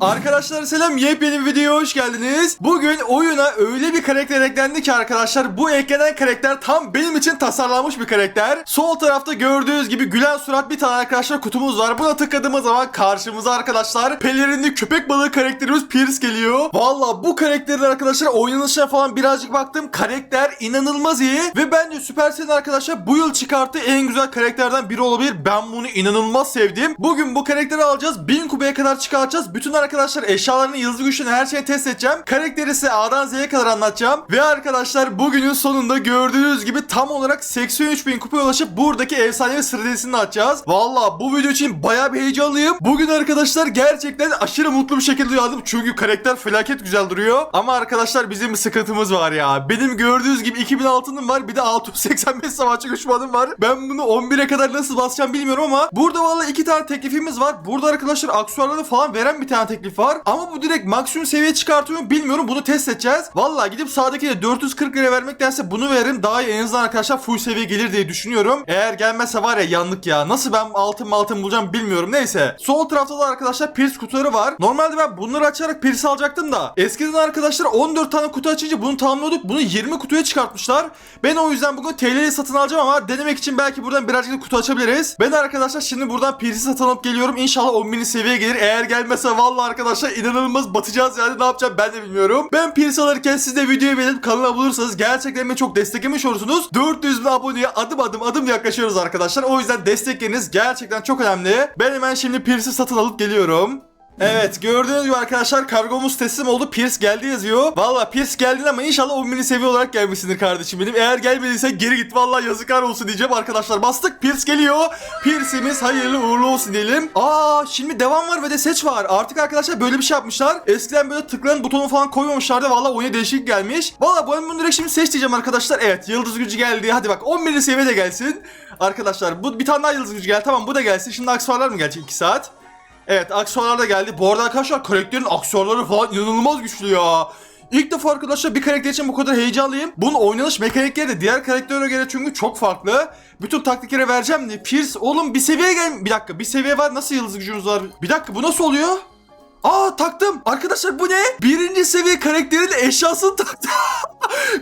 Arkadaşlar selam yepyeni bir videoya hoş geldiniz. Bugün oyuna öyle bir karakter eklendi ki arkadaşlar bu eklenen karakter tam benim için tasarlanmış bir karakter. Sol tarafta gördüğünüz gibi gülen surat bir tane arkadaşlar kutumuz var. Buna tıkladığımız zaman karşımıza arkadaşlar pelerinli köpek balığı karakterimiz Pierce geliyor. Valla bu karakterin arkadaşlar oynanışına falan birazcık baktım. Karakter inanılmaz iyi ve bence Supercell'in arkadaşlar bu yıl çıkarttığı en güzel karakterden biri olabilir. Ben bunu inanılmaz sevdim. Bugün bu karakteri alacağız. 1000 kupaya kadar çıkartacağız. Bütün arkadaşlar eşyalarını, yıldız güçlerini her şeyi test edeceğim. Karakteri size A'dan Z'ye kadar anlatacağım. Ve arkadaşlar bugünün sonunda gördüğünüz gibi tam olarak 83.000 kupaya ulaşıp buradaki efsanevi sıradelisini açacağız. Valla bu video için baya bir heyecanlıyım. Bugün arkadaşlar gerçekten aşırı mutlu bir şekilde uyandım. Çünkü karakter felaket güzel duruyor. Ama arkadaşlar bizim bir sıkıntımız var ya. Benim gördüğünüz gibi 2000 altınım var. Bir de 685 savaşçı düşmanım var. Ben bunu 11'e kadar nasıl basacağım bilmiyorum ama burada valla iki tane teklifimiz var. Burada arkadaşlar aksesuarları falan veren bir tane teklif var. Ama bu direkt maksimum seviye çıkartıyor mu bilmiyorum. Bunu test edeceğiz. Valla gidip sağdaki de 440 lira vermektense bunu veririm. Daha iyi en azından arkadaşlar full seviye gelir diye düşünüyorum. Eğer gelmezse var ya yanlık ya. Nasıl ben altın altın bulacağım bilmiyorum. Neyse. Sol tarafta da arkadaşlar Pierce kutuları var. Normalde ben bunları açarak Pierce alacaktım da. Eskiden arkadaşlar 14 tane kutu açınca bunu tamamlıyorduk. Bunu 20 kutuya çıkartmışlar. Ben o yüzden bugün TL'yi satın alacağım ama denemek için belki buradan birazcık da kutu açabiliriz. Ben arkadaşlar şimdi buradan Pierce'i satın alıp geliyorum. İnşallah 10.000 seviye gelir. Eğer gelmezse vallahi arkadaşlar inanılmaz batacağız yani ne yapacağım ben de bilmiyorum. Ben Pierce alırken siz de videoyu beğenip kanala bulursanız gerçekten çok desteklemiş olursunuz. 400 bin aboneye adım adım adım yaklaşıyoruz arkadaşlar. O yüzden destekleriniz gerçekten çok önemli. Ben hemen şimdi Pierce'i satın alıp geliyorum. Evet gördüğünüz gibi arkadaşlar kargomuz teslim oldu. Pierce geldi yazıyor. Valla Pierce geldin ama inşallah 10 mini seviye olarak gelmişsindir kardeşim benim. Eğer gelmediysen geri git valla yazıklar olsun diyeceğim arkadaşlar. Bastık Pierce geliyor. Pierce'imiz hayırlı uğurlu olsun diyelim. Aa şimdi devam var ve de seç var. Artık arkadaşlar böyle bir şey yapmışlar. Eskiden böyle tıklayan butonu falan koymamışlardı. Valla oyuna değişik gelmiş. Valla ben bunu direkt şimdi seç diyeceğim arkadaşlar. Evet yıldız gücü geldi. Hadi bak 10 mini seviye de gelsin. Arkadaşlar bu bir tane daha yıldız gücü geldi. Tamam bu da gelsin. Şimdi aksesuarlar mı gelecek 2 saat? Evet aksesuarlar da geldi. Bu arada arkadaşlar karakterin aksesuarları falan inanılmaz güçlü ya. İlk defa arkadaşlar bir karakter için bu kadar heyecanlıyım. Bunun oynanış mekanikleri de diğer karakterlere göre çünkü çok farklı. Bütün taktiklere vereceğim diye. Pierce oğlum bir seviye gel... Bir dakika bir seviye var nasıl yıldız gücünüz var? Bir dakika bu nasıl oluyor? Aa taktım. Arkadaşlar bu ne? Birinci seviye karakterin eşyasını taktım.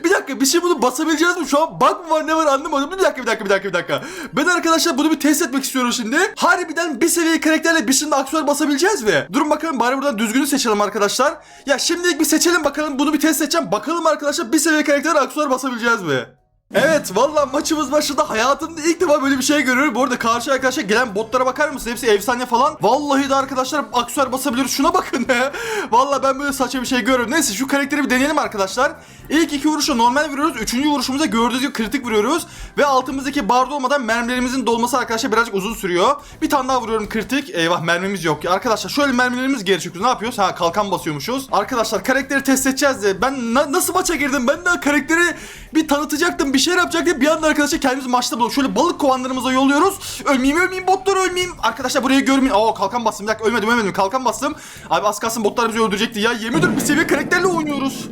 bir dakika bir şey bunu basabileceğiz mi? Şu an bug mı var ne var anlamadım. Bir dakika bir dakika bir dakika bir dakika. Ben arkadaşlar bunu bir test etmek istiyorum şimdi. Harbiden bir seviye karakterle bir şimdi aksesuar basabileceğiz mi? Durun bakalım bari buradan düzgünü seçelim arkadaşlar. Ya şimdilik bir seçelim bakalım bunu bir test edeceğim. Bakalım arkadaşlar bir seviye karakterle aksesuar basabileceğiz mi? Evet valla maçımız başında hayatımda ilk defa böyle bir şey görüyorum. Bu arada karşı arkadaşlar gelen botlara bakar mısın? Hepsi efsane falan. Vallahi de arkadaşlar aksesuar basabiliyoruz. Şuna bakın ya. Valla ben böyle saçma bir şey görüyorum. Neyse şu karakteri bir deneyelim arkadaşlar. İlk iki vuruşu normal vuruyoruz. Üçüncü vuruşumuza gördüğünüz gibi kritik vuruyoruz. Ve altımızdaki barda olmadan mermilerimizin dolması arkadaşlar birazcık uzun sürüyor. Bir tane daha vuruyorum kritik. Eyvah mermimiz yok. Arkadaşlar şöyle mermilerimiz geri çıkıyor. Ne yapıyoruz? Ha kalkan basıyormuşuz. Arkadaşlar karakteri test edeceğiz de. Ben na- nasıl maça girdim? Ben de karakteri bir tanıtacaktım. Bir şeyler yapacaktım. Bir anda arkadaşlar kendimizi maçta bulduk. Şöyle balık kovanlarımıza yolluyoruz. Ölmeyeyim ölmeyeyim botlar ölmeyeyim. Arkadaşlar burayı görmeyin. Aa kalkan bastım. Bir dakika ölmedim ölmedim. Kalkan bastım. Abi az kalsın botlar bizi öldürecekti ya. Yemin ediyorum bir seviye karakterle oynuyoruz.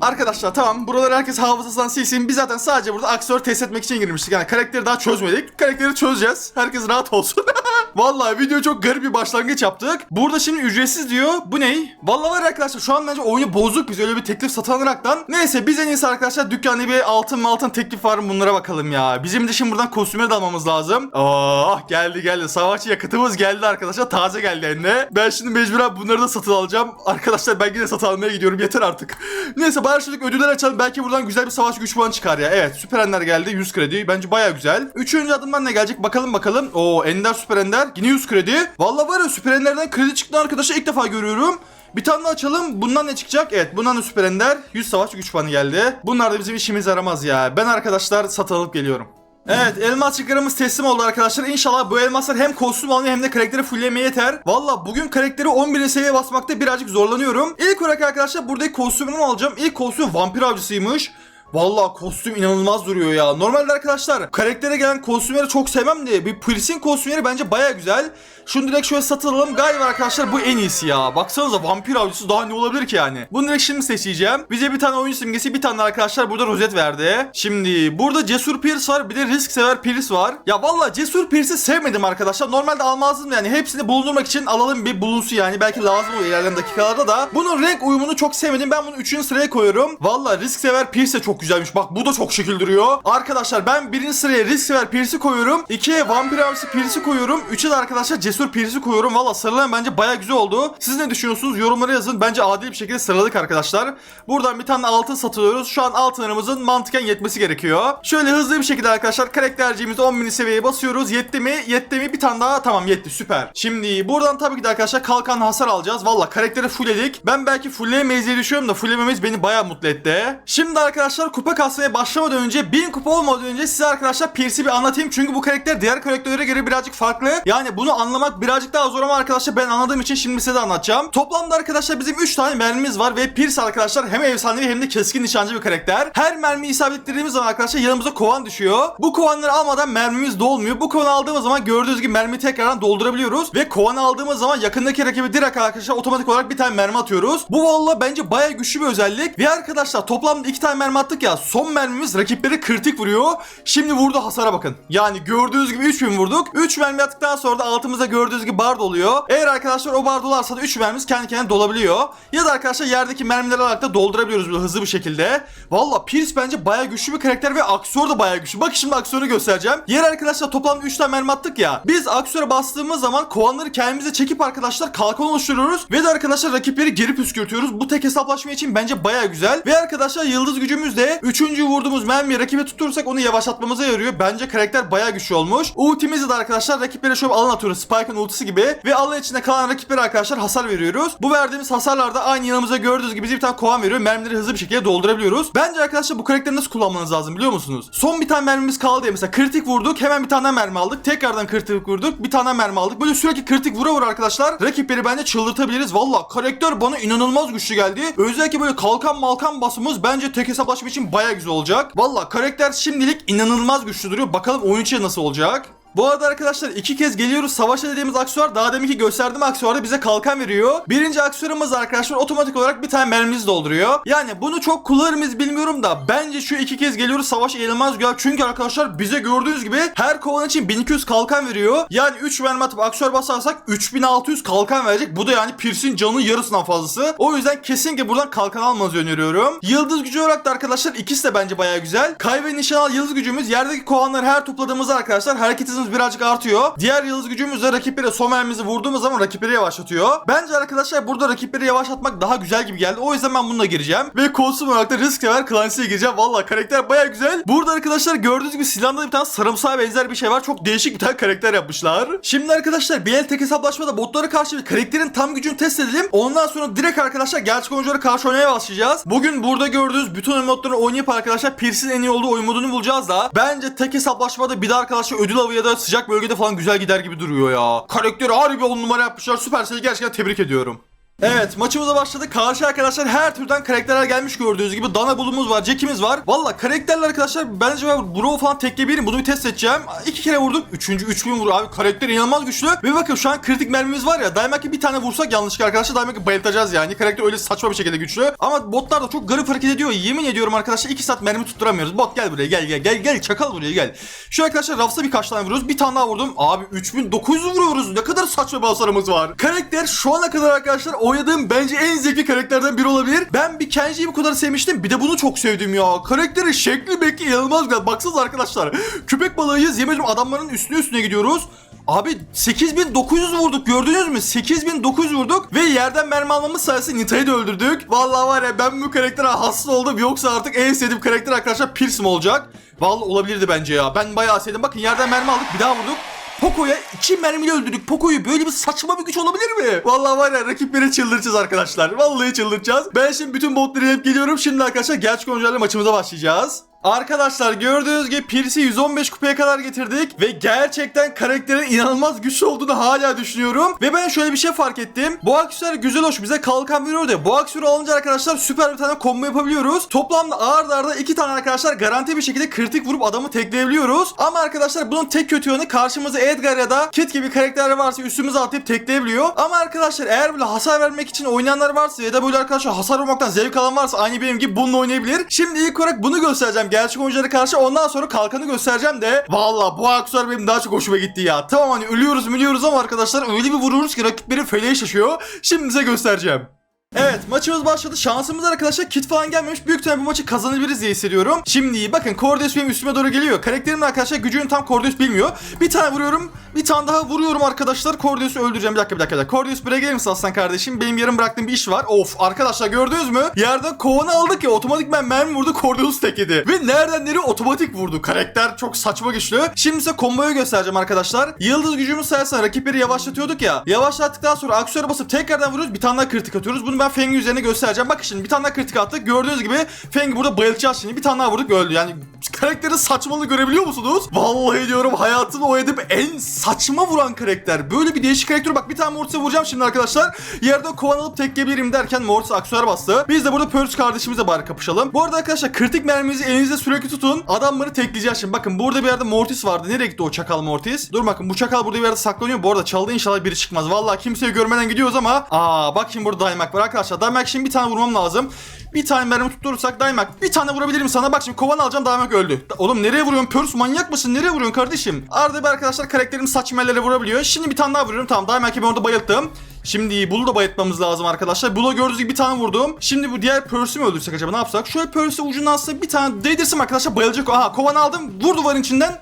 Arkadaşlar tamam buraları herkes hafızasından silsin. Biz zaten sadece burada aksiyonu test etmek için girmiştik. Yani karakteri daha çözmedik. Karakteri çözeceğiz. Herkes rahat olsun. Vallahi video çok garip bir başlangıç yaptık. Burada şimdi ücretsiz diyor. Bu ne? Vallahi var arkadaşlar şu an bence oyunu bozduk biz öyle bir teklif satın alaraktan. Neyse biz en iyisi arkadaşlar dükkanda bir altın altın teklif var mı bunlara bakalım ya. Bizim de şimdi buradan kostüme dalmamız lazım. Oh geldi geldi. Savaşçı yakıtımız geldi arkadaşlar. Taze geldi eline. Ben şimdi mecburen bunları da satın alacağım. Arkadaşlar ben yine satın almaya gidiyorum. Yeter artık. Neyse bari ödüller açalım. Belki buradan güzel bir savaş güç puanı çıkar ya. Evet süper ender geldi. 100 kredi. Bence baya güzel. Üçüncü adımdan ne gelecek? Bakalım bakalım. Oo ender süper ender. Yine 100 kredi. Vallahi var ya süper enderden kredi çıktı arkadaşlar. ilk defa görüyorum. Bir tane daha açalım. Bundan ne çıkacak? Evet bundan da süper ender. 100 savaş güç puanı geldi. Bunlar da bizim işimiz yaramaz ya. Ben arkadaşlar satın alıp geliyorum. Evet elmas çıkarımız teslim oldu arkadaşlar. İnşallah bu elmaslar hem kostüm almaya hem de karakteri fulllemeye yeter. Valla bugün karakteri 11. seviye basmakta birazcık zorlanıyorum. İlk olarak arkadaşlar buradaki kostümünü alacağım. İlk kostüm vampir avcısıymış. Vallahi kostüm inanılmaz duruyor ya. Normalde arkadaşlar karaktere gelen kostümleri çok sevmem de bir Pierce'in kostümleri bence baya güzel. Şunu direkt şöyle satın alalım. Galiba arkadaşlar bu en iyisi ya. Baksanıza vampir avcısı daha ne olabilir ki yani. Bunu direkt şimdi seçeceğim. Bize bir tane oyun simgesi bir tane arkadaşlar burada rozet verdi. Şimdi burada cesur Pierce var bir de risk sever Pierce var. Ya vallahi cesur Pierce'i sevmedim arkadaşlar. Normalde almazdım yani. Hepsini bulundurmak için alalım bir bulunsu yani. Belki lazım olur ilerleyen dakikalarda da. Bunun renk uyumunu çok sevmedim. Ben bunu 3. sıraya koyuyorum. Vallahi risk sever Pierce de çok güzelmiş. Bak bu da çok şekil duruyor. Arkadaşlar ben birinci sıraya risk sever Pierce'i koyuyorum. 2'ye vampir avcısı Pierce'i koyuyorum. 3'e de arkadaşlar cesur Pierce'i koyuyorum. Valla sıralayan bence baya güzel oldu. Siz ne düşünüyorsunuz? Yorumlara yazın. Bence adil bir şekilde sıraladık arkadaşlar. Buradan bir tane altın satıyoruz. Şu an altınlarımızın mantıken yetmesi gerekiyor. Şöyle hızlı bir şekilde arkadaşlar karakterciğimizi 10 mini seviyeye basıyoruz. Yetti mi? Yetti mi? Bir tane daha. Tamam yetti. Süper. Şimdi buradan tabii ki de arkadaşlar kalkan hasar alacağız. Valla karakteri fullledik. Ben belki fullleyemeyiz diye düşünüyorum da fulllememiz beni baya mutlu etti. Şimdi arkadaşlar kupa kasmaya başlamadan önce 1000 kupa olmadan önce size arkadaşlar Pierce'i bir anlatayım. Çünkü bu karakter diğer karakterlere göre birazcık farklı. Yani bunu anlamak birazcık daha zor ama arkadaşlar ben anladığım için şimdi size de anlatacağım. Toplamda arkadaşlar bizim 3 tane mermimiz var ve Pierce arkadaşlar hem efsanevi hem de keskin nişancı bir karakter. Her mermiyi isabet ettirdiğimiz zaman arkadaşlar yanımıza kovan düşüyor. Bu kovanları almadan mermimiz dolmuyor. Bu kovanı aldığımız zaman gördüğünüz gibi mermiyi tekrardan doldurabiliyoruz. Ve kovanı aldığımız zaman yakındaki rakibi direkt arkadaşlar otomatik olarak bir tane mermi atıyoruz. Bu valla bence baya güçlü bir özellik. Ve arkadaşlar toplamda 2 tane mermi attık ya. Son mermimiz rakipleri kritik vuruyor. Şimdi vurdu hasara bakın. Yani gördüğünüz gibi 3000 vurduk. 3 mermi attıktan sonra da altımızda gördüğünüz gibi bar doluyor. Eğer arkadaşlar o bar dolarsa da 3 mermimiz kendi kendine dolabiliyor. Ya da arkadaşlar yerdeki mermileri alarak da doldurabiliyoruz böyle hızlı bir şekilde. Valla Pierce bence baya güçlü bir karakter ve aksiyonu da baya güçlü. Bak şimdi aksiyonu göstereceğim. Yer arkadaşlar toplamda 3 tane mermi attık ya. Biz aksiyona bastığımız zaman kovanları kendimize çekip arkadaşlar kalkan oluşturuyoruz. Ve de arkadaşlar rakipleri geri püskürtüyoruz. Bu tek hesaplaşma için bence baya güzel. Ve arkadaşlar yıldız gücümüz de 3. vurduğumuz mermiyi rakibe tutturursak onu yavaşlatmamıza yarıyor. Bence karakter baya güçlü olmuş. Ultimizi de arkadaşlar rakiplere şöyle alan atıyoruz. Spike'ın ultisi gibi. Ve alan içinde kalan rakiplere arkadaşlar hasar veriyoruz. Bu verdiğimiz hasarlarda aynı yanımıza gördüğünüz gibi bize bir tane kovan veriyor. Mermileri hızlı bir şekilde doldurabiliyoruz. Bence arkadaşlar bu karakteri nasıl kullanmanız lazım biliyor musunuz? Son bir tane mermimiz kaldı ya mesela kritik vurduk hemen bir tane mermi aldık. Tekrardan kritik vurduk bir tane mermi aldık. Böyle sürekli kritik vura vura arkadaşlar rakipleri bence çıldırtabiliriz. Valla karakter bana inanılmaz güçlü geldi. Özellikle böyle kalkan malkan basımız bence tek hesaplaşma için baya güzel olacak. Valla karakter şimdilik inanılmaz güçlü duruyor. Bakalım oyun içi nasıl olacak? Bu arada arkadaşlar iki kez geliyoruz. Savaşa dediğimiz aksesuar daha deminki gösterdiğim aksesuarda bize kalkan veriyor. Birinci aksesuarımız arkadaşlar otomatik olarak bir tane mermimizi dolduruyor. Yani bunu çok kullanır mıyız bilmiyorum da bence şu iki kez geliyoruz savaş eğlenmez güzel. Çünkü arkadaşlar bize gördüğünüz gibi her kovan için 1200 kalkan veriyor. Yani 3 mermi atıp aksesuar basarsak 3600 kalkan verecek. Bu da yani Pierce'in canının yarısından fazlası. O yüzden kesinlikle buradan kalkan almanızı öneriyorum. Yıldız gücü olarak da arkadaşlar ikisi de bence baya güzel. Kay ve nişan al yıldız gücümüz yerdeki kovanları her topladığımızda arkadaşlar hareket hızımız birazcık artıyor. Diğer yıldız gücümüz de rakiplere son mermimizi vurduğumuz zaman rakipleri yavaşlatıyor. Bence arkadaşlar burada rakipleri yavaşlatmak daha güzel gibi geldi. O yüzden ben bununla gireceğim. Ve kostüm olarak da risk sever Clancy'ye gireceğim. Valla karakter baya güzel. Burada arkadaşlar gördüğünüz gibi silahında da bir tane sarımsağa benzer bir şey var. Çok değişik bir tane karakter yapmışlar. Şimdi arkadaşlar el tek hesaplaşmada botlara karşı bir karakterin tam gücünü test edelim. Ondan sonra direkt arkadaşlar gerçek oyunculara karşı oynamaya başlayacağız. Bugün burada gördüğünüz bütün modlarını oynayıp arkadaşlar Pierce'in en iyi olduğu oyun modunu bulacağız da. Bence tek hesaplaşmada bir de arkadaşlar ödül avı ya da sıcak bölgede falan güzel gider gibi duruyor ya. Karakteri harbi on numara yapmışlar. Supercell'i gerçekten tebrik ediyorum. Evet maçımıza başladık. Karşı arkadaşlar her türden karakterler gelmiş gördüğünüz gibi. Dana bulumuz var, Jack'imiz var. Valla karakterler arkadaşlar bence ben Bro falan tekleyebilirim. Bunu bir test edeceğim. İki kere vurdum. Üçüncü 3000 vuruyor abi. Karakter inanılmaz güçlü. Ve bakın şu an kritik mermimiz var ya. Daima ki bir tane vursak yanlışlıkla arkadaşlar daima ki bayıltacağız yani. Karakter öyle saçma bir şekilde güçlü. Ama botlar da çok garip hareket ediyor. Yemin ediyorum arkadaşlar 2 saat mermi tutturamıyoruz. Bot gel buraya gel gel gel gel çakal buraya gel. Şu arkadaşlar Rafs'a birkaç tane vuruyoruz. Bir tane daha vurdum. Abi 3900 vuruyoruz. Ne kadar saçma bir var. Karakter şu ana kadar arkadaşlar oynadığım bence en zevkli karakterden biri olabilir. Ben bir Kenji'yi bu kadar sevmiştim. Bir de bunu çok sevdim ya. Karakteri şekli bekli inanılmaz güzel. Baksanıza arkadaşlar. Köpek balığıyız. Yemin ediyorum adamların üstüne üstüne gidiyoruz. Abi 8900 vurduk gördünüz mü? 8900 vurduk ve yerden mermi almamız sayesinde Nita'yı da öldürdük. Vallahi var ya ben bu karaktere hasta oldum. Yoksa artık en sevdiğim karakter arkadaşlar Pierce mi olacak? Vallahi olabilirdi bence ya. Ben bayağı sevdim. Bakın yerden mermi aldık bir daha vurduk. Poco'ya iki mermiyle öldürdük. Poco'yu böyle bir saçma bir güç olabilir mi? Vallahi var ya rakipleri çıldıracağız arkadaşlar. Vallahi çıldıracağız. Ben şimdi bütün botları hep geliyorum. Şimdi arkadaşlar gerçek oyuncularla maçımıza başlayacağız. Arkadaşlar gördüğünüz gibi Pierce'i 115 kupaya kadar getirdik ve gerçekten karakterin inanılmaz güçlü olduğunu hala düşünüyorum. Ve ben şöyle bir şey fark ettim. Bu aksesuar güzel hoş bize kalkan veriyor da bu aksesuarı alınca arkadaşlar süper bir tane combo yapabiliyoruz. Toplamda ağır arda iki tane arkadaşlar garanti bir şekilde kritik vurup adamı tekleyebiliyoruz. Ama arkadaşlar bunun tek kötü yanı karşımıza Edgar ya da Kit gibi karakterler varsa üstümüze atlayıp tekleyebiliyor. Ama arkadaşlar eğer böyle hasar vermek için oynayanlar varsa ya da böyle arkadaşlar hasar vurmaktan zevk alan varsa aynı benim gibi bununla oynayabilir. Şimdi ilk olarak bunu göstereceğim gerçek oyunculara karşı ondan sonra kalkanı göstereceğim de valla bu aksesuar benim daha çok hoşuma gitti ya. Tamam hani ölüyoruz ölüyoruz ama arkadaşlar öyle bir vuruyoruz ki rakipleri feleğe şaşıyor. Şimdi size göstereceğim. Evet maçımız başladı. Şansımız arkadaşlar kit falan gelmemiş. Büyük ihtimalle bu maçı kazanabiliriz diye hissediyorum. Şimdi bakın Cordeus benim üstüme doğru geliyor. Karakterim arkadaşlar gücünü tam Cordeus bilmiyor. Bir tane vuruyorum. Bir tane daha vuruyorum arkadaşlar. Cordeus'u öldüreceğim. Bir dakika bir dakika. Cordeus buraya gelir misin aslan kardeşim? Benim yarım bıraktığım bir iş var. Of arkadaşlar gördünüz mü? Yerden kovanı aldık ya otomatikman mermi vurdu Cordeus tek yedi. Ve nereden nereye otomatik vurdu. Karakter çok saçma güçlü. Şimdi size komboyu göstereceğim arkadaşlar. Yıldız gücümüz sayesinde rakipleri yavaşlatıyorduk ya. Yavaşlattıktan sonra aksiyona basıp tekrardan vuruyoruz. Bir tane daha kritik atıyoruz. Bunu ben Feng'i üzerine göstereceğim. Bakın şimdi bir tane daha kritik attık. Gördüğünüz gibi Feng'i burada bayılacağız şimdi. Bir tane daha vurduk öldü. Yani karakterin saçmalığı görebiliyor musunuz? Vallahi diyorum hayatımı oynadım en saçma vuran karakter. Böyle bir değişik karakter. Bak bir tane Mortis'e vuracağım şimdi arkadaşlar. Yerden kovan alıp tekleyebilirim derken Mortis aksuar bastı. Biz de burada Purse kardeşimizle bari kapışalım. Bu arada arkadaşlar kritik merminizi elinizde sürekli tutun. Adamları tekleyeceğiz şimdi. Bakın burada bir yerde Mortis vardı. Nereye gitti o çakal Mortis? Dur bakın bu çakal burada bir yerde saklanıyor. Bu arada çaldı inşallah biri çıkmaz. Vallahi kimseyi görmeden gidiyoruz ama. Aa bak şimdi burada Daymak var arkadaşlar. Daymak şimdi bir tane vurmam lazım. Bir tane mermi tutturursak Daymak bir tane vurabilirim sana. Bak şimdi kovan alacağım Daymak öldü. Da- Oğlum nereye vuruyorsun? Pörs manyak mısın? Nereye vuruyorsun kardeşim? Arada bir arkadaşlar karakterim saçma ellere vurabiliyor. Şimdi bir tane daha vuruyorum. Tamam Daymak'ı ben orada bayılttım. Şimdi Bull'u da bayıltmamız lazım arkadaşlar. Bull'a gördüğünüz gibi bir tane vurdum. Şimdi bu diğer Purse'ü mü öldürsek acaba ne yapsak? Şöyle Purse'ü ucundan aslında bir tane değdirsem arkadaşlar bayılacak. Aha kovan aldım. Vur duvarın içinden.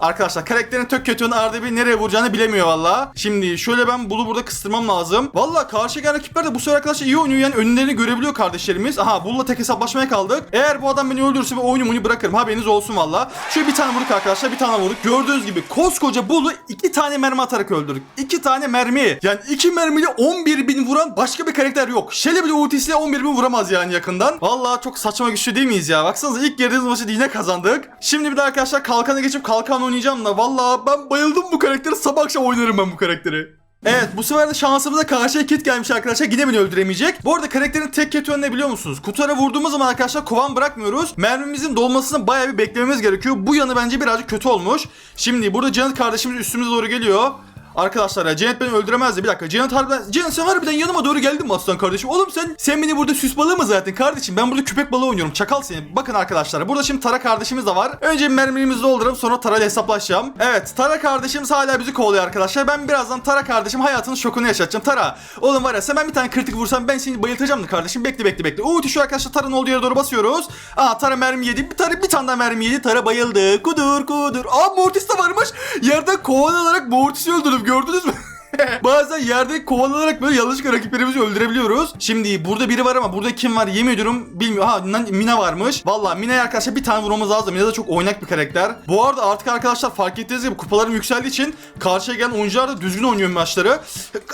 Arkadaşlar karakterin tök kötü yönü Arda bir nereye vuracağını bilemiyor valla. Şimdi şöyle ben Bull'u burada kıstırmam lazım. Valla karşı gelen rakipler de bu sefer arkadaşlar iyi oynuyor yani önlerini görebiliyor kardeşlerimiz. Aha Bull'la tek hesaplaşmaya kaldık. Eğer bu adam beni öldürürse ve oyunu munu bırakırım haberiniz olsun valla. Şöyle bir tane vurduk arkadaşlar bir tane vurduk. Gördüğünüz gibi koskoca Bull'u iki tane mermi atarak öldürdük. İki tane mermi. Yani iki mermiyle 11 bin vuran başka bir karakter yok. Şele bile ultisiyle 11 bin vuramaz yani yakından. Valla çok saçma güçlü değil miyiz ya? Baksanıza ilk girdiğimiz maçı yine kazandık. Şimdi bir de arkadaşlar kalkana geçip kalkan oynayacağım da valla ben bayıldım bu karakteri. Sabah akşam oynarım ben bu karakteri. Evet bu sefer de şansımıza karşıya kit gelmiş arkadaşlar. Yine beni öldüremeyecek. Bu arada karakterin tek kötü yönü biliyor musunuz? Kutulara vurduğumuz zaman arkadaşlar kovan bırakmıyoruz. Mermimizin dolmasını bayağı bir beklememiz gerekiyor. Bu yanı bence birazcık kötü olmuş. Şimdi burada Janet kardeşimiz üstümüze doğru geliyor. Arkadaşlar ya Janet beni öldüremezdi. Bir dakika Janet harbiden... Janet sen harbiden yanıma doğru geldin mi aslan kardeşim? Oğlum sen sen beni burada süs balığı mı zaten kardeşim? Ben burada köpek balığı oynuyorum. Çakal seni. Bakın arkadaşlar burada şimdi Tara kardeşimiz de var. Önce bir mermimizi doldurup sonra Tara ile hesaplaşacağım. Evet Tara kardeşimiz hala bizi kovalıyor arkadaşlar. Ben birazdan Tara kardeşim hayatının şokunu yaşatacağım. Tara oğlum var ya sen ben bir tane kritik vursam ben seni bayıltacağım da kardeşim. Bekle bekle bekle. Uuu şu arkadaşlar Tara'nın olduğu yere doğru basıyoruz. Aa Tara mermi yedi. Bir Tara bir tane daha mermi yedi. Tara bayıldı. Kudur kudur. Aa Mortis de varmış. Yerden kovan alarak Mortis'i öldürdüm gördünüz mü? Bazen yerde kovalanarak böyle yanlışlıkla rakiplerimizi öldürebiliyoruz. Şimdi burada biri var ama burada kim var yemin ediyorum bilmiyorum. Ha Mina varmış. Valla Mina'ya arkadaşlar bir tane vurmamız lazım. Mina da çok oynak bir karakter. Bu arada artık arkadaşlar fark ettiğiniz gibi kupalarım yükseldiği için karşıya gelen oyuncular da düzgün oynuyor maçları.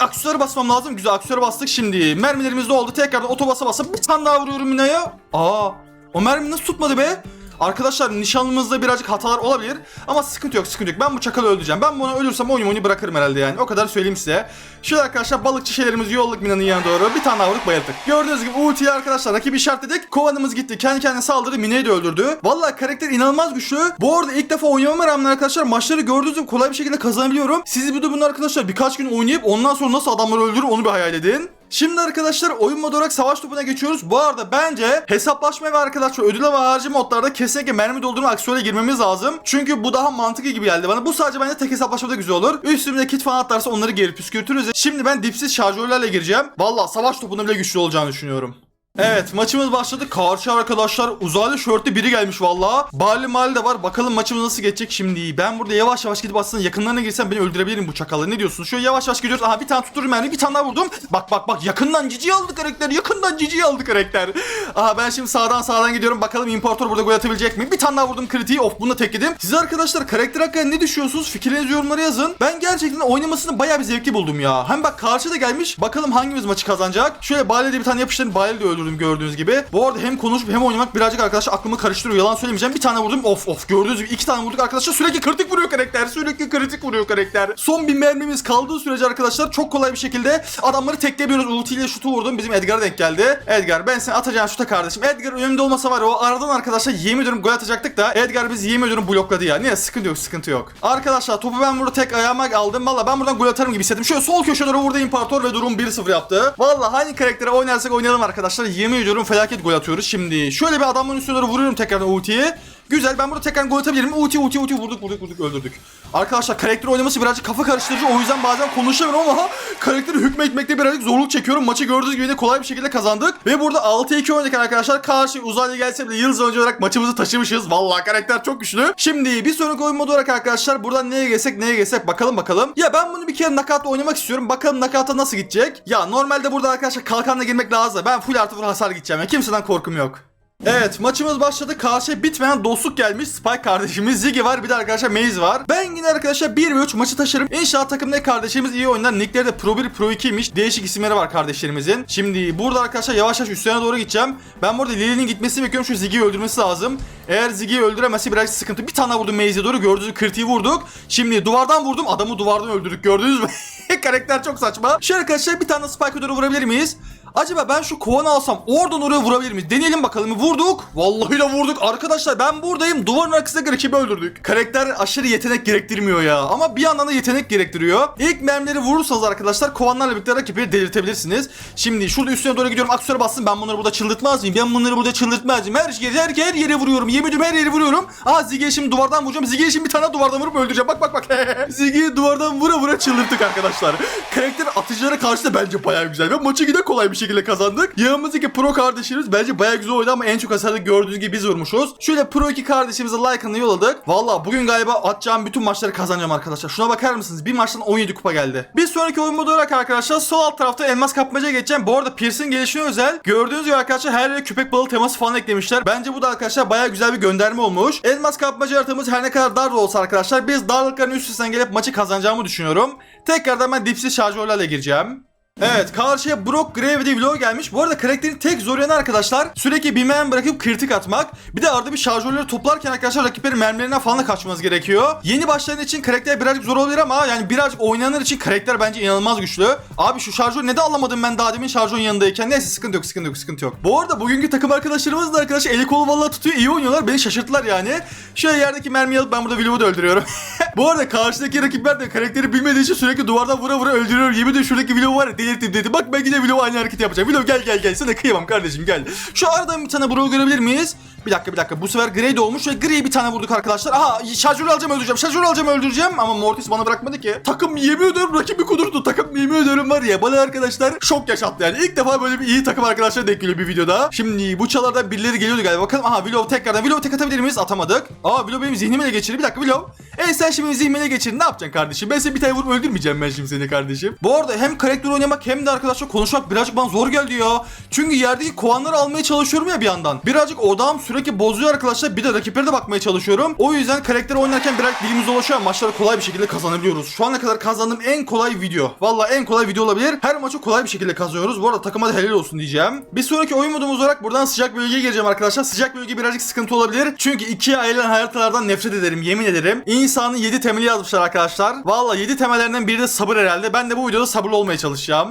Aksesuarı basmam lazım. Güzel aksesuarı bastık şimdi. Mermilerimiz de oldu. Tekrardan otobasa basa bir tane daha vuruyorum Mina'ya. Aa o mermi nasıl tutmadı be? Arkadaşlar nişanlımızda birazcık hatalar olabilir ama sıkıntı yok sıkıntı yok. Ben bu çakalı öldüreceğim. Ben bunu ölürsem oyunu oyunu bırakırım herhalde yani. O kadar söyleyeyim size. Şöyle arkadaşlar balıkçı şeylerimizi yolladık Mina'nın yanına doğru. Bir tane vurduk bayıldık. Gördüğünüz gibi ultiyi arkadaşlar rakibi işaretledik. Kovanımız gitti. Kendi kendine saldırdı. Mina'yı da öldürdü. Vallahi karakter inanılmaz güçlü. Bu arada ilk defa oynamama rağmen arkadaşlar maçları gördüğünüz gibi kolay bir şekilde kazanabiliyorum. Siz bir de bunu arkadaşlar birkaç gün oynayıp ondan sonra nasıl adamları öldürür onu bir hayal edin. Şimdi arkadaşlar oyun modu olarak savaş topuna geçiyoruz. Bu arada bence hesaplaşma ve arkadaşlar ödül ve harcı modlarda kesinlikle mermi doldurma aksiyona girmemiz lazım. Çünkü bu daha mantıklı gibi geldi bana. Bu sadece bence tek hesaplaşmada güzel olur. Üstümüzde kit falan atlarsa onları geri püskürtürüz. Şimdi ben dipsiz şarjörlerle gireceğim. Valla savaş topunda bile güçlü olacağını düşünüyorum. Evet maçımız başladı. Karşı arkadaşlar uzaylı şörtlü biri gelmiş valla. Bali mali de var. Bakalım maçımız nasıl geçecek şimdi. Ben burada yavaş yavaş gidip aslında yakınlarına girsem beni öldürebilirim bu çakalı. Ne diyorsunuz? Şöyle yavaş yavaş gidiyoruz. Aha bir tane tutturum yani. Bir tane daha vurdum. Bak bak bak yakından cici aldı karakter. Yakından cici aldı karakter. Aha ben şimdi sağdan sağdan gidiyorum. Bakalım imparator burada gol atabilecek mi? Bir tane daha vurdum kritiği. Of bunu da tekledim. Siz arkadaşlar karakter hakkında ne düşünüyorsunuz? Fikirlerinizi yorumlara yazın. Ben gerçekten oynamasını bayağı bir zevkli buldum ya. Hem bak karşı da gelmiş. Bakalım hangimiz maçı kazanacak. Şöyle Bali'de bir tane yapıştırın. Bali de öldürdüm. Öldürdüm gördüğünüz gibi. Bu arada hem konuşup hem oynamak birazcık arkadaşlar aklımı karıştırıyor. Yalan söylemeyeceğim. Bir tane vurdum. Of of gördüğünüz gibi iki tane vurduk arkadaşlar. Sürekli kritik vuruyor karakter. Sürekli kritik vuruyor karakter. Son bir mermimiz kaldığı sürece arkadaşlar çok kolay bir şekilde adamları tekleyebiliyoruz. Ultiyle şutu vurdum. Bizim Edgar'a denk geldi. Edgar ben seni atacağım şuta kardeşim. Edgar önümde olmasa var o aradan arkadaşlar yemin ediyorum gol atacaktık da Edgar biz yemin ediyorum blokladı ya. Niye sıkıntı yok sıkıntı yok. Arkadaşlar topu ben burada tek ayağıma aldım. Valla ben buradan gol atarım gibi hissettim. Şöyle sol köşe doğru vurdu İmparator ve durum 1-0 yaptı. Valla hangi karaktere oynarsak oynayalım arkadaşlar. Yemin ediyorum felaket gol atıyoruz. Şimdi şöyle bir adamın üstüne doğru vuruyorum tekrardan ultiyi. Güzel ben burada tekrar gol atabilirim. Ulti ulti ulti vurduk vurduk vurduk öldürdük. Arkadaşlar karakter oynaması birazcık kafa karıştırıcı. O yüzden bazen konuşamıyorum ama karakteri hükmetmekte birazcık zorluk çekiyorum. Maçı gördüğünüz gibi de kolay bir şekilde kazandık. Ve burada 6-2 oynarken arkadaşlar karşı uzaylı gelse bile yıldız oyuncu olarak maçımızı taşımışız. Vallahi karakter çok güçlü. Şimdi bir sonraki oyun modu olarak arkadaşlar buradan neye geçsek neye geçsek bakalım bakalım. Ya ben bunu bir kere nakatla oynamak istiyorum. Bakalım nakata nasıl gidecek. Ya normalde burada arkadaşlar kalkanla girmek lazım. Ben full artı full hasar gideceğim. Ya. Kimseden korkum yok. Evet maçımız başladı. Karşıya bitmeyen dostluk gelmiş. Spike kardeşimiz Ziggy var. Bir de arkadaşlar Maze var. Ben yine arkadaşlar 1 ve 3 maçı taşırım. İnşallah takımda kardeşimiz iyi oynar. Nickleri de Pro 1 Pro 2'ymiş. Değişik isimleri var kardeşlerimizin. Şimdi burada arkadaşlar yavaş yavaş üstlerine doğru gideceğim. Ben burada Lily'nin gitmesini bekliyorum. Şu Ziggy'yi öldürmesi lazım. Eğer Ziggy'yi öldüremezse biraz sıkıntı. Bir tane vurdum Maze'e doğru. Gördüğünüz kritiği vurduk. Şimdi duvardan vurdum. Adamı duvardan öldürdük. Gördünüz mü? Karakter çok saçma. Şöyle arkadaşlar bir tane Spike'a doğru vurabilir miyiz? Acaba ben şu kovanı alsam oradan oraya vurabilir miyiz? Deneyelim bakalım. Vurduk. Vallahi de vurduk. Arkadaşlar ben buradayım. Duvarın arkasındaki rakibi öldürdük. Karakter aşırı yetenek gerektirmiyor ya. Ama bir yandan da yetenek gerektiriyor. İlk mermileri vurursanız arkadaşlar kovanlarla birlikte rakibi delirtebilirsiniz. Şimdi şurada üstüne doğru gidiyorum. Aksiyona bastım. Ben bunları burada çıldırtmaz mıyım? Ben bunları burada çıldırtmaz mıyım? Her yere, her, her yere vuruyorum. Yemin ediyorum her yere vuruyorum. Aa Ziggy'ye şimdi duvardan vuracağım. Ziggy'ye şimdi bir tane duvardan vurup öldüreceğim. Bak bak bak. Ziggy'yi duvardan vura vura çıldırttık arkadaşlar. Karakter atıcılara karşı da bence bayağı güzel. Ve maçı yine kolay bir şekilde kazandık. Yanımızdaki pro kardeşimiz bence bayağı güzel oynadı ama en çok hasarı gördüğünüz gibi biz vurmuşuz. Şöyle pro 2 kardeşimize like'ını yolladık. Valla bugün galiba atacağım bütün maçları kazanacağım arkadaşlar. Şuna bakar mısınız? Bir maçtan 17 kupa geldi. Bir sonraki oyun modu olarak arkadaşlar sol alt tarafta elmas kapmaca geçeceğim. Bu arada Pierce'in gelişine özel. Gördüğünüz gibi arkadaşlar her yere köpek balığı teması falan eklemişler. Bence bu da arkadaşlar bayağı güzel bir gönderme olmuş. Elmas kapmaca haritamız her ne kadar dar da olsa arkadaşlar biz darlıkların üst üstesinden gelip maçı kazanacağımı düşünüyorum. Tekrardan ben dipsiz şarjörlerle gireceğim. Evet karşıya Brock Gravity Vlog gelmiş. Bu arada karakterin tek zor yanı arkadaşlar sürekli bir mermi bırakıp kritik atmak. Bir de arada bir şarjörleri toplarken arkadaşlar rakiplerin mermilerinden falan da kaçmanız gerekiyor. Yeni başlayan için karakter birazcık zor olabilir ama yani birazcık oynayanlar için karakter bence inanılmaz güçlü. Abi şu şarjör ne de alamadım ben daha demin şarjörün yanındayken. Neyse sıkıntı yok sıkıntı yok sıkıntı yok. Bu arada bugünkü takım arkadaşlarımız da arkadaş eli kolu vallahi tutuyor iyi oynuyorlar. Beni şaşırttılar yani. Şöyle yerdeki mermiyi alıp ben burada Vlog'u da öldürüyorum. Bu arada karşıdaki rakipler de karakteri bilmediği için sürekli duvardan vura vura öldürüyor. Yemin ediyorum şuradaki Vlog var ya delirttim dedi. Bak ben yine Vlog aynı hareketi yapacağım. Vlog gel gel gel sana kıyamam kardeşim gel. Şu aradan bir tane Bro'yu görebilir miyiz? Bir dakika bir dakika bu sefer Grey olmuş ve Grey'i bir tane vurduk arkadaşlar. Aha şarjörü alacağım öldüreceğim. Şarjörü alacağım öldüreceğim ama Mortis bana bırakmadı ki. Takım yemin ediyorum rakibi kudurdu. Takım yemin ediyorum var ya bana arkadaşlar şok yaşattı yani. İlk defa böyle bir iyi takım arkadaşlar denk geliyor bir videoda. Şimdi bu çalardan birileri geliyordu galiba. Bakalım aha Vlog tekrardan. Vlog tek atabilir miyiz? Atamadık. Aa Vlog benim zihnimi ele geçirdi. Bir dakika Vlog. E sen şimdi zihnimi ele geçirdin. Ne yapacaksın kardeşim? Ben seni bir tane vurup öldürmeyeceğim ben şimdi seni kardeşim. Bu arada hem karakter oynamak hem de arkadaşlar konuşmak birazcık bana zor geldi ya. Çünkü yerdeki kovanları almaya çalışıyorum ya bir yandan. Birazcık odağım sürekli bozuyor arkadaşlar. Bir de rakiplere de bakmaya çalışıyorum. O yüzden karakter oynarken biraz dilimiz dolaşıyor maçları kolay bir şekilde kazanabiliyoruz. Şu ana kadar kazandığım en kolay video. Vallahi en kolay video olabilir. Her maçı kolay bir şekilde kazanıyoruz. Bu arada takıma da helal olsun diyeceğim. Bir sonraki oyun modumuz olarak buradan sıcak bölgeye gireceğim arkadaşlar. Sıcak bölge birazcık sıkıntı olabilir. Çünkü ikiye ayrılan haritalardan nefret ederim. Yemin ederim. İnsanın 7 temeli yazmışlar arkadaşlar. Vallahi 7 temellerinden biri de sabır herhalde. Ben de bu videoda sabırlı olmaya çalışacağım.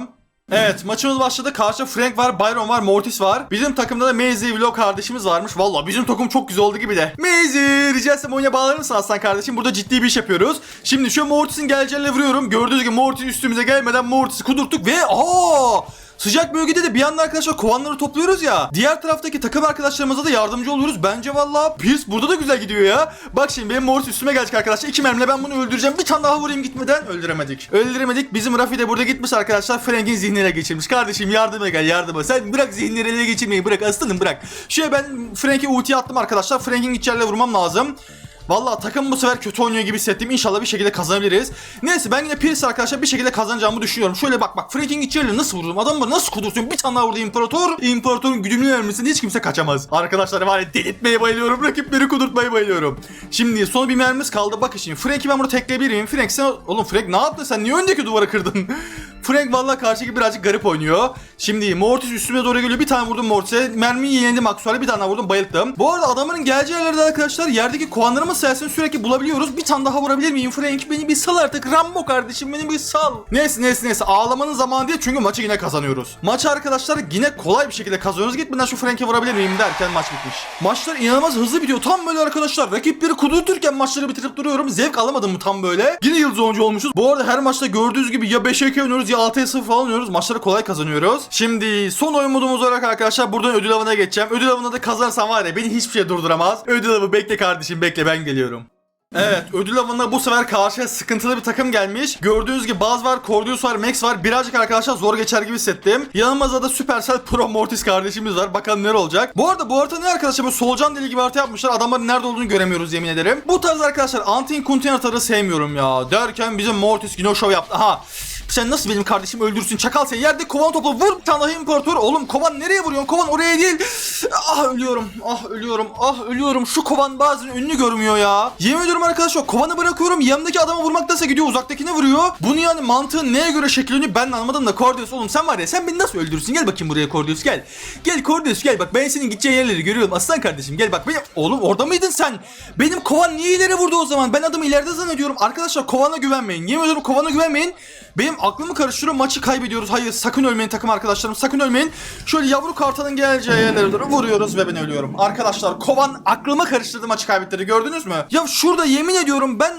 Evet maçımız başladı. Karşıda Frank var, Byron var, Mortis var. Bizim takımda da Mazy Vlog kardeşimiz varmış. Valla bizim takım çok güzel oldu gibi de. Mazy rica etsem oyuna bağlanır mısın aslan kardeşim? Burada ciddi bir iş yapıyoruz. Şimdi şu Mortis'in geleceğiyle vuruyorum. Gördüğünüz gibi Mortis üstümüze gelmeden Mortis'i kudurttuk ve aa Sıcak bölgede de bir anda arkadaşlar kovanları topluyoruz ya. Diğer taraftaki takım arkadaşlarımıza da yardımcı oluyoruz. Bence valla Pierce burada da güzel gidiyor ya. Bak şimdi benim Mortis üstüme gelecek arkadaşlar. İki mermiyle ben bunu öldüreceğim. Bir tane daha vurayım gitmeden. Öldüremedik. Öldüremedik. Bizim Rafi de burada gitmiş arkadaşlar. Frank'in zihnine geçirmiş. Kardeşim yardıma gel yardıma. Sen bırak zihinleri ele geçirmeyi bırak. Aslanım bırak. Şöyle ben Frank'e ulti attım arkadaşlar. Frank'in gideceğiyle vurmam lazım. Vallahi takım bu sefer kötü oynuyor gibi hissettim. İnşallah bir şekilde kazanabiliriz. Neyse ben yine Pierce arkadaşlar bir şekilde kazanacağımı düşünüyorum. Şöyle bak bak Franking içeriyle nasıl vurdum? Adamı nasıl kudurtuyorum? Bir tane daha vurdu İmparator. İmparatorun güdümlü vermesini hiç kimse kaçamaz. Arkadaşlar var ya delirtmeye bayılıyorum. Rakipleri kudurtmaya bayılıyorum. Şimdi son bir mermimiz kaldı. Bakın şimdi Frank'i ben burada tekleyebilir miyim? Frank sen... Oğlum Frank ne yaptın sen? Niye öndeki duvarı kırdın? Frank valla karşıki birazcık garip oynuyor. Şimdi Mortis üstüme doğru geliyor. Bir tane vurdum Mortis'e. Mermiyi yeniledim Aksuar'a. Bir tane daha vurdum bayılttım. Bu arada adamın geleceği yerlerde arkadaşlar yerdeki kovanlarımız sayesinde sürekli bulabiliyoruz. Bir tane daha vurabilir miyim Frank? Beni bir sal artık. Rambo kardeşim beni bir sal. Neyse neyse neyse. Ağlamanın zamanı değil çünkü maçı yine kazanıyoruz. Maçı arkadaşlar yine kolay bir şekilde kazanıyoruz. Gitmeden şu Frank'e vurabilir miyim derken maç bitmiş. Maçlar inanılmaz hızlı bitiyor. Tam böyle arkadaşlar rakipleri kudurturken maçları bitirip duruyorum. Zevk alamadım mı tam böyle? Yine yıldız oyuncu olmuşuz. Bu arada her maçta gördüğünüz gibi ya 5'e 2 oynuyoruz ya 6'ya 0 falan oynuyoruz. Maçları kolay kazanıyoruz. Şimdi son oyun modumuz olarak arkadaşlar buradan ödül avına geçeceğim. Ödül avına da kazanırsam var ya beni hiçbir şey durduramaz. Ödül avı bekle kardeşim bekle ben geliyorum. Evet ödül avında bu sefer karşıya sıkıntılı bir takım gelmiş. Gördüğünüz gibi Baz var, Cordius var, Max var. Birazcık arkadaşlar zor geçer gibi hissettim. Yanımızda da Supercell Pro Mortis kardeşimiz var. Bakalım neler olacak. Bu arada bu harita ne arkadaşlar? Böyle solucan deli gibi harita yapmışlar. Adamların nerede olduğunu göremiyoruz yemin ederim. Bu tarz arkadaşlar Antin Kuntin sevmiyorum ya. Derken bizim Mortis Gino Show yaptı. Aha. Sen nasıl benim kardeşim öldürsün? Çakal sen yerde kovan topla vur daha imparator. Oğlum kovan nereye vuruyorsun? Kovan oraya değil. Ah ölüyorum. Ah ölüyorum. Ah ölüyorum. Şu kovan bazen önünü görmüyor ya. Yemin ediyorum arkadaşlar kovanı bırakıyorum. Yanımdaki adama vurmaktansa gidiyor uzaktakine vuruyor. Bunu yani mantığı neye göre şekilleniyor ben anlamadım da Cordius oğlum sen var ya sen beni nasıl öldürürsün? Gel bakayım buraya Cordius gel. Gel Cordius gel bak ben senin gideceğin yerleri görüyorum aslan kardeşim gel bak benim oğlum orada mıydın sen? Benim kovan niye ileri vurdu o zaman? Ben adamı ileride zannediyorum. Arkadaşlar kovana güvenmeyin. Yemin ediyorum kovana güvenmeyin. Benim aklımı karıştırıyor maçı kaybediyoruz. Hayır sakın ölmeyin takım arkadaşlarım sakın ölmeyin. Şöyle yavru kartalın geleceği yerlere doğru vuruyoruz ve ben ölüyorum. Arkadaşlar kovan aklımı karıştırdı maçı kaybettirdi gördünüz mü? Ya şurada yemin ediyorum ben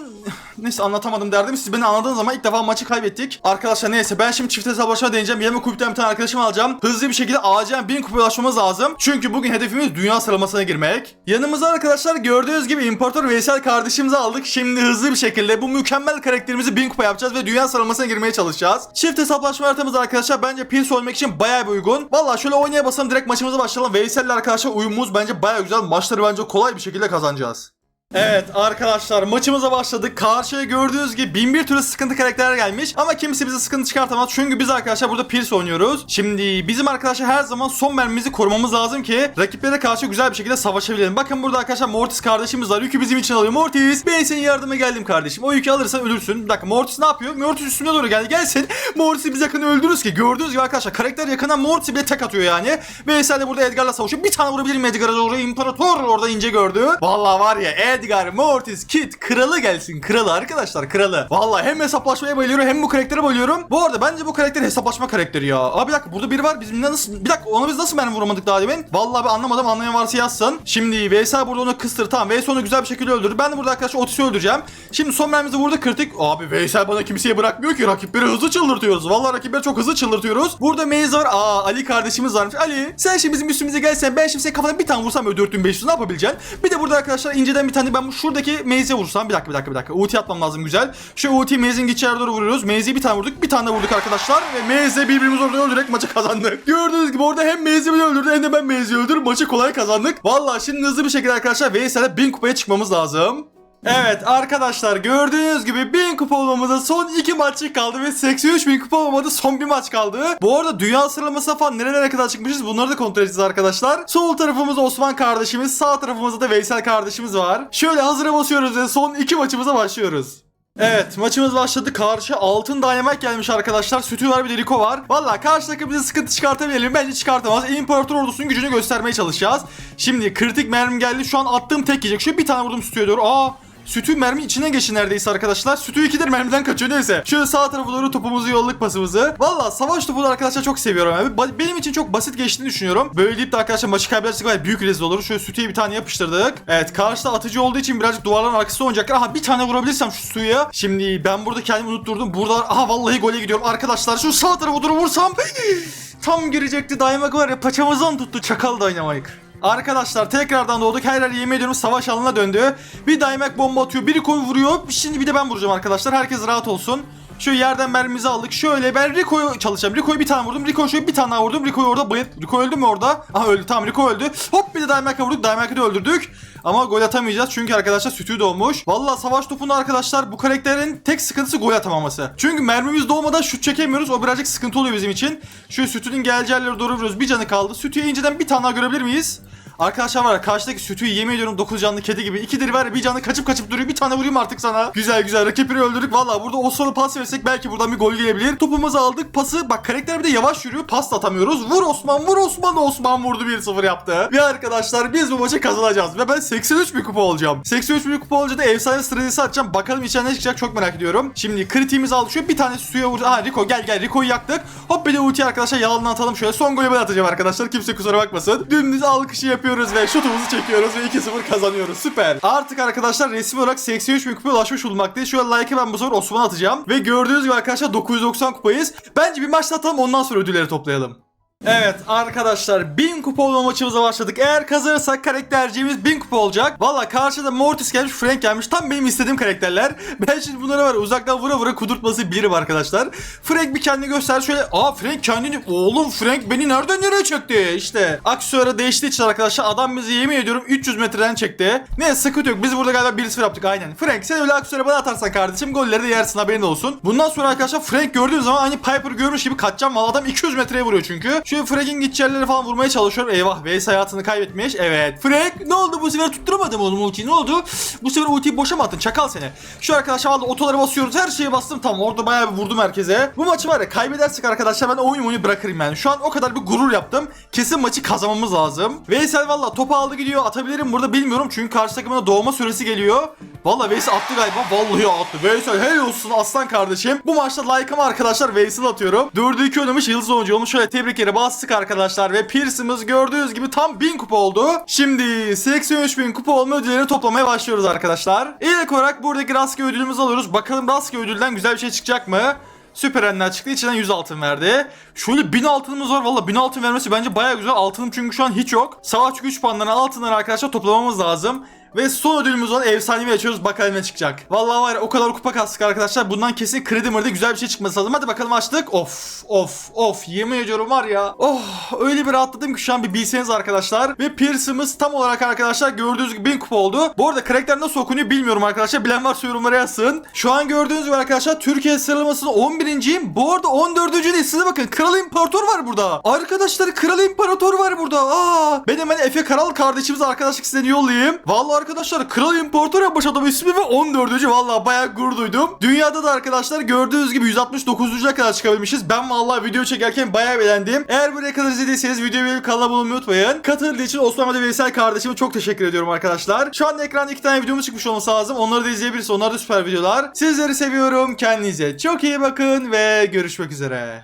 Neyse anlatamadım derdim. Siz beni anladığınız zaman ilk defa maçı kaybettik. Arkadaşlar neyse ben şimdi çift hesaplaşma deneyeceğim. Yanıma kulüpten bir tane arkadaşımı alacağım. Hızlı bir şekilde acilen 1000 kupaya lazım. Çünkü bugün hedefimiz dünya sıralamasına girmek. Yanımıza arkadaşlar gördüğünüz gibi İmparator Veysel kardeşimizi aldık. Şimdi hızlı bir şekilde bu mükemmel karakterimizi 1000 kupa yapacağız ve dünya sıralamasına girmeye çalışacağız. Çift hesaplaşma haritamız arkadaşlar bence pils olmak için bayağı bir uygun. Valla şöyle oynaya basalım direkt maçımıza başlayalım. Veysel'le arkadaşlar uyumumuz bence bayağı güzel. Maçları bence kolay bir şekilde kazanacağız. Evet arkadaşlar maçımıza başladık. Karşıya gördüğünüz gibi bin bir türlü sıkıntı karakterler gelmiş. Ama kimse bize sıkıntı çıkartamaz. Çünkü biz arkadaşlar burada Pierce oynuyoruz. Şimdi bizim arkadaşlar her zaman son mermimizi korumamız lazım ki rakiplere karşı güzel bir şekilde savaşabilelim. Bakın burada arkadaşlar Mortis kardeşimiz var. Yükü bizim için alıyor. Mortis ben senin yardıma geldim kardeşim. O yükü alırsan ölürsün. Bir dakika Mortis ne yapıyor? Mortis üstüne doğru geldi. Gelsin. Mortis'i biz yakın öldürürüz ki. Gördüğünüz gibi arkadaşlar karakter yakından Mortis'i bile tek atıyor yani. Veysel de burada Edgar'la savaşıyor. Bir tane vurabilir mi Edgar'a doğru? İmparator orada ince gördü. Vallahi var ya Edgar, Mortis, Kit kralı gelsin. Kralı arkadaşlar kralı. Vallahi hem hesaplaşmaya bayılıyorum hem bu karaktere bayılıyorum. Bu arada bence bu karakter hesaplaşma karakteri ya. Abi bir dakika burada biri var. Bizim nasıl bir dakika ona biz nasıl mermi vuramadık daha demin? Vallahi ben anlamadım. Anlayan varsa yazsın. Şimdi Veysel burada onu kıstır. Tamam Veysel onu güzel bir şekilde öldürdü. Ben de burada arkadaşlar Otis'i öldüreceğim. Şimdi son mermimizi vurdu kırtık. Abi Veysel bana kimseye bırakmıyor ki. Rakipleri hızlı çıldırtıyoruz. Vallahi rakipleri çok hızlı çıldırtıyoruz. Burada Maze var. Aa Ali kardeşimiz varmış. Ali sen şimdi bizim üstümüze gelsen ben şimdi senin kafana bir tane vursam öyle 4500 ne yapabileceksin? Bir de burada arkadaşlar inceden bir tane ben şuradaki Maze'e vursam. Bir dakika bir dakika bir dakika. Ulti atmam lazım güzel. Şu ulti Maze'in geçer doğru vuruyoruz. Maze'yi bir tane vurduk. Bir tane vurduk arkadaşlar. Ve Maze birbirimizi orada öldürerek maçı kazandık. Gördüğünüz gibi orada hem Maze'i bile öldürdü hem de ben Maze'i öldürüp maçı kolay kazandık. Vallahi şimdi hızlı bir şekilde arkadaşlar Veysel'e 1000 kupaya çıkmamız lazım. Evet arkadaşlar gördüğünüz gibi 1000 kupa olmamıza son 2 maçlık kaldı ve 83 bin kupa olmamada son bir maç kaldı. Bu arada dünya sıralamasına falan nerelere kadar çıkmışız bunları da kontrol edeceğiz arkadaşlar. Sol tarafımızda Osman kardeşimiz sağ tarafımızda da Veysel kardeşimiz var. Şöyle hazıra basıyoruz ve son 2 maçımıza başlıyoruz. Evet maçımız başladı. Karşı altın dynamite gelmiş arkadaşlar. Sütü var bir de var. Valla karşı takım bize sıkıntı çıkartabilir mi? Bence çıkartamaz. İmparator ordusunun gücünü göstermeye çalışacağız. Şimdi kritik mermim geldi. Şu an attığım tek yiyecek. Şöyle bir tane vurdum sütüye doğru. Aa Sütü mermi içine geçti neredeyse arkadaşlar. Sütü ikidir mermiden kaçıyor neyse. Şöyle sağ tarafa doğru topumuzu yolladık pasımızı. Valla savaş topunu arkadaşlar çok seviyorum abi. Benim için çok basit geçtiğini düşünüyorum. Böyle deyip de arkadaşlar maçı kaybedersek var büyük rezil olur. Şöyle sütüye bir tane yapıştırdık. Evet karşıda atıcı olduğu için birazcık duvarların arkasında oynayacaklar. Aha bir tane vurabilirsem şu suya. Şimdi ben burada kendimi unutturdum. Burada aha vallahi gole gidiyorum arkadaşlar. Şu sağ tarafa doğru vursam tam girecekti. Dynamite var ya paçamızdan tuttu çakal Dynamite. Arkadaşlar tekrardan doğduk. Her yer yemin ediyorum savaş alanına döndü. Bir Daimek bomba atıyor. Biri koy vuruyor. Şimdi bir de ben vuracağım arkadaşlar. Herkes rahat olsun. Şöyle yerden mermimizi aldık. Şöyle ben Rico'yu çalışacağım. Rico'yu bir tane vurdum. Rico şöyle bir tane daha vurdum. Rico'yu orada bayılt. Rico öldü mü orada? Aha öldü. Tamam Rico öldü. Hop bir de Daimek'e vurduk. Daimek'i de öldürdük. Ama gol atamayacağız çünkü arkadaşlar sütü doğmuş. Valla savaş topunda arkadaşlar bu karakterin tek sıkıntısı gol atamaması. Çünkü mermimiz doğmadan şut çekemiyoruz. O birazcık sıkıntı oluyor bizim için. Şöyle sütünün geleceği yerlere doğru vuruyoruz. Bir canı kaldı. Sütüye inceden bir tane daha görebilir miyiz? Arkadaşlar var ya karşıdaki sütü yemin ediyorum 9 canlı kedi gibi. İkidir var ya bir canlı kaçıp kaçıp duruyor. Bir tane vurayım artık sana. Güzel güzel rakipleri öldürdük. Valla burada o sonu pas versek belki buradan bir gol gelebilir. Topumuzu aldık. Pası bak karakter bir de yavaş yürüyor. Pas atamıyoruz. Vur Osman vur Osman. Osman vurdu 1-0 yaptı. Ve arkadaşlar biz bu maçı kazanacağız. Ve ben 83 bir kupa olacağım. 83 bir kupa olunca da efsane stratejisi atacağım. Bakalım içinden ne çıkacak çok merak ediyorum. Şimdi kritiğimizi aldık. Şöyle bir tane suya vur. Aha Rico gel gel. Rico'yu yaktık. Hop bir de ulti arkadaşlar yalanını atalım. Şöyle son golü ben atacağım arkadaşlar. Kimse kusura bakmasın. Dümdüz alkışı yapıyoruz ve şutumuzu çekiyoruz ve 2-0 kazanıyoruz. Süper. Artık arkadaşlar resmi olarak 83 bin kupaya ulaşmış bulunmaktayız. Şöyle like'ı ben bu sefer Osman'a atacağım. Ve gördüğünüz gibi arkadaşlar 990 kupayız. Bence bir maç atalım ondan sonra ödülleri toplayalım. Evet arkadaşlar 1000 kupa olma maçımıza başladık. Eğer kazanırsak karakterciğimiz 1000 kupa olacak. Valla karşıda Mortis gelmiş, Frank gelmiş. Tam benim istediğim karakterler. Ben şimdi bunlara var uzaktan vura vura kudurtması birim arkadaşlar. Frank bir kendini göster şöyle. Aa Frank kendini... Oğlum Frank beni nereden nereye çekti? İşte aksiyona değiştiği için arkadaşlar adam bizi yemin ediyorum 300 metreden çekti. Ne sıkıntı yok. Biz burada galiba 1-0 yaptık aynen. Frank sen öyle aksiyona bana atarsan kardeşim golleri de yersin haberin olsun. Bundan sonra arkadaşlar Frank gördüğüm zaman hani Piper görmüş gibi kaçacağım. Valla adam 200 metreye vuruyor çünkü. Şöyle Frank'in gideceği falan vurmaya çalışıyorum. Eyvah Veys hayatını kaybetmiş. Evet. Frank ne oldu bu sefer tutturamadım oğlum ultiyi ne oldu? Bu sefer ultiyi boşa mı attın çakal seni? Şu arkadaşlar valla otoları basıyoruz her şeye bastım tamam orada bayağı bir vurdum herkese. Bu maçı var ya kaybedersek arkadaşlar ben oyun oyunu bırakırım yani. Şu an o kadar bir gurur yaptım. Kesin maçı kazanmamız lazım. Veysel valla topu aldı gidiyor atabilirim burada bilmiyorum çünkü karşı takımına doğma süresi geliyor. Valla Veysel attı galiba. Vallahi attı. Veysel helal olsun aslan kardeşim. Bu maçta like'ımı arkadaşlar Veysel atıyorum. 4'ü 2 oynamış yıldız oyuncu olmuş. Şöyle tebrik bastık arkadaşlar ve Pierce'ımız gördüğünüz gibi tam 1000 kupa oldu. Şimdi 83 bin kupa olma ödüllerini toplamaya başlıyoruz arkadaşlar. İlk olarak buradaki rastgele ödülümüzü alıyoruz. Bakalım rastgele ödülden güzel bir şey çıkacak mı? Süper Enler çıktı. İçinden 100 altın verdi. Şöyle 1000 altınımız var. Valla 1000 altın vermesi bence baya güzel. Altınım çünkü şu an hiç yok. Savaş güç puanlarını altınları arkadaşlar toplamamız lazım. Ve son ödülümüz olan efsanevi açıyoruz. Bakalım ne çıkacak. Vallahi var ya o kadar kupa kastık arkadaşlar. Bundan kesin kredi mırdı güzel bir şey çıkması lazım. Hadi bakalım açtık. Of of of yemin ediyorum var ya. Oh öyle bir rahatladım ki şu an bir bilseniz arkadaşlar. Ve Pierce'ımız tam olarak arkadaşlar gördüğünüz gibi 1000 kupa oldu. Bu arada karakter nasıl okunuyor bilmiyorum arkadaşlar. Bilen varsa yorumlara yazsın. Şu an gördüğünüz gibi arkadaşlar Türkiye sıralamasının 11.yim. Bu arada 14. değil. Size bakın Kral İmparator var burada. Arkadaşlar Kral İmparator var burada. Aa, ben hemen Efe Karal kardeşimiz arkadaşlık size yollayayım. Vallahi arkadaşlar Kral İmparator yapmış adam ismi ve 14. Vallahi bayağı gurur duydum. Dünyada da arkadaşlar gördüğünüz gibi 169'a kadar çıkabilmişiz. Ben vallahi video çekerken bayağı beğendim. Eğer buraya kadar izlediyseniz videoyu beğenip kanala unutmayın. Katıldığı için Osman ve Veysel kardeşime çok teşekkür ediyorum arkadaşlar. Şu anda ekranda iki tane videomuz çıkmış olması lazım. Onları da izleyebilirsiniz. Onlar da süper videolar. Sizleri seviyorum. Kendinize çok iyi bakın ve görüşmek üzere.